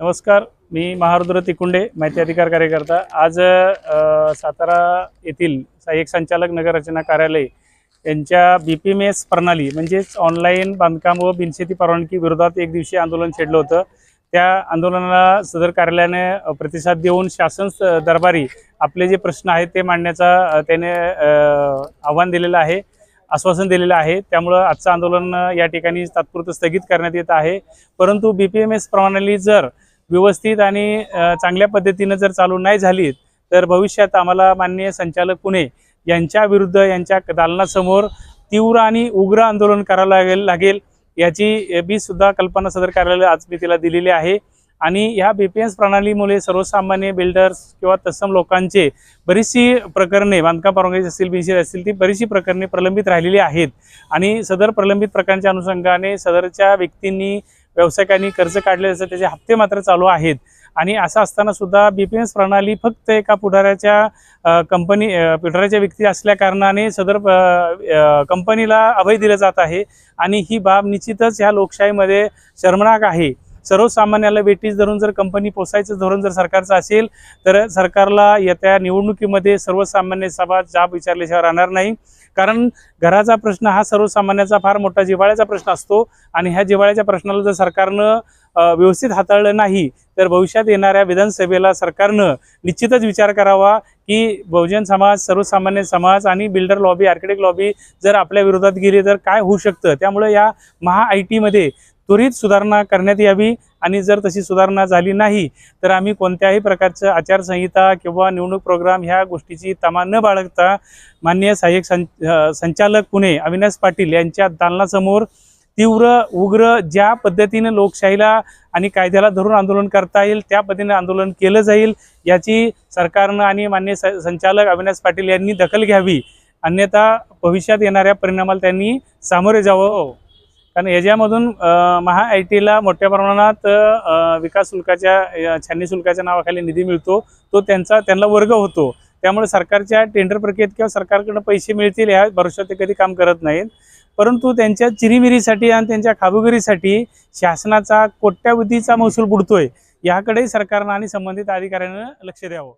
नमस्कार मी महारुद्र तिकुंडे माहिती अधिकार कार्यकर्ता. आज सातारा येथील सहाय्यक संचालक नगररचना कार्यालय यांच्या बी पी एम एस प्रणाली म्हणजेच ऑनलाईन बांधकाम व बिनशेती परवानगी विरोधात एक दिवशी आंदोलन छेडलं होतं. त्या आंदोलनाला सदर कार्यालयाने प्रतिसाद देऊन शासन स- दरबारी आपले जे प्रश्न आहेत ते मांडण्याचा त्याने आव्हान दिलेलं आहे आश्वासन दिलेलं आहे. त्यामुळं आजचं आंदोलन या ठिकाणी तात्पुरतं स्थगित करण्यात येत आहे. परंतु बी पी एम एस प्रणाली जर व्यवस्थित आणि चांगल्या पद्धतीनं जर चालू नाही झाली तर भविष्यात आम्हाला माननीय संचालक पुणे यांच्या विरुद्ध यांच्या दालनासमोर तीव्र आणि उग्र आंदोलन करावं लागेल लागेल याची बी सुद्धा कल्पना सदर कार्यालय आज मी तिला दिलेली आहे. आणि ह्या बी पी एस प्रणालीमुळे सर्वसामान्य बिल्डर्स किंवा तत्सम लोकांचे बरीचशी प्रकरणे बांधकाम परवानगी असतील बिनशेत असतील ती बरीचशी प्रकरणे प्रलंबित राहिलेली आहेत. आणि सदर प्रलंबित प्रकरणाच्या अनुषंगाने सदरच्या व्यक्तींनी व्यावसायिकांनी कर्ज काढले असं त्याचे हप्ते मात्र चालू आहेत. आणि असं असताना सुद्धा बी पी एस प्रणाली फक्त एका पुढाऱ्याच्या कंपनी पुढाऱ्याच्या व्यक्ती असल्या कारणाने सदर कंपनीला अभय दिलं जात आहे. आणि ही बाब निश्चितच ह्या लोकशाहीमध्ये शर्मनाक आहे. सर्वसामान्याला वेटीस धरून जर कंपनी पोसायचं धोरण जर सरकारचं असेल तर सरकारला येत्या निवडणुकीमध्ये सर्वसामान्य सभा जाब विचारल्याशिवाय राहणार नाही. कारण घराचा प्रश्न हा सर्वसामान्याचा फार मोठा जिव्हाळ्याचा प्रश्न असतो आणि ह्या जिव्हाळ्याच्या प्रश्नाला जर सरकारनं व्यवस्थित हाताळलं नाही तर भविष्यात येणाऱ्या विधानसभेला सरकारनं निश्चितच विचार करावा की बहुजन समाज सर्वसामान्य समाज आणि बिल्डर लॉबी आर्किटेक्ट लॉबी जर आपल्या विरोधात गेली तर काय होऊ शकतं? त्यामुळे या महा आय टीमध्ये त्वरित सुधारणा करण्यात यावी आणि जर तशी सुधारणा झाली नाही तर आम्ही कोणत्याही प्रकारचं आचारसंहिता किंवा निवडणूक प्रोग्राम ह्या गोष्टीची तमा न बाळगता माननीय सहाय्यक सं संचालक पुणे अविनाश पाटील यांच्या दालनासमोर तीव्र उग्र ज्या पद्धतीने लोकशाहीला आणि कायद्याला धरून आंदोलन करता येईल त्या पद्धतीने आंदोलन केलं जाईल याची सरकारनं आणि मान्य स- संचालक अविनाश पाटील यांनी दखल घ्यावी. अन्यथा भविष्यात येणाऱ्या परिणामाला त्यांनी सामोरे जावं. कारण याच्यामधून महा आय टीला मोठ्या प्रमाणात विकास शुल्काच्या छाननी शुल्काच्या नावाखाली निधी मिळतो. तो त्यांचा त्यांना वर्ग होतो. त्यामुळे सरकारच्या टेंडर प्रक्रियेत किंवा सरकारकडनं पैसे मिळतील ह्या भरोशात ते कधी काम करत नाहीत. परंतु त्यांच्या चिरीमिरीसाठी आणि त्यांच्या खाबुगिरीसाठी शासनाचा कोट्यावधीचा महसूल बुडतोय. याकडे सरकारनं आणि संबंधित अधिकाऱ्यानं लक्ष द्यावं.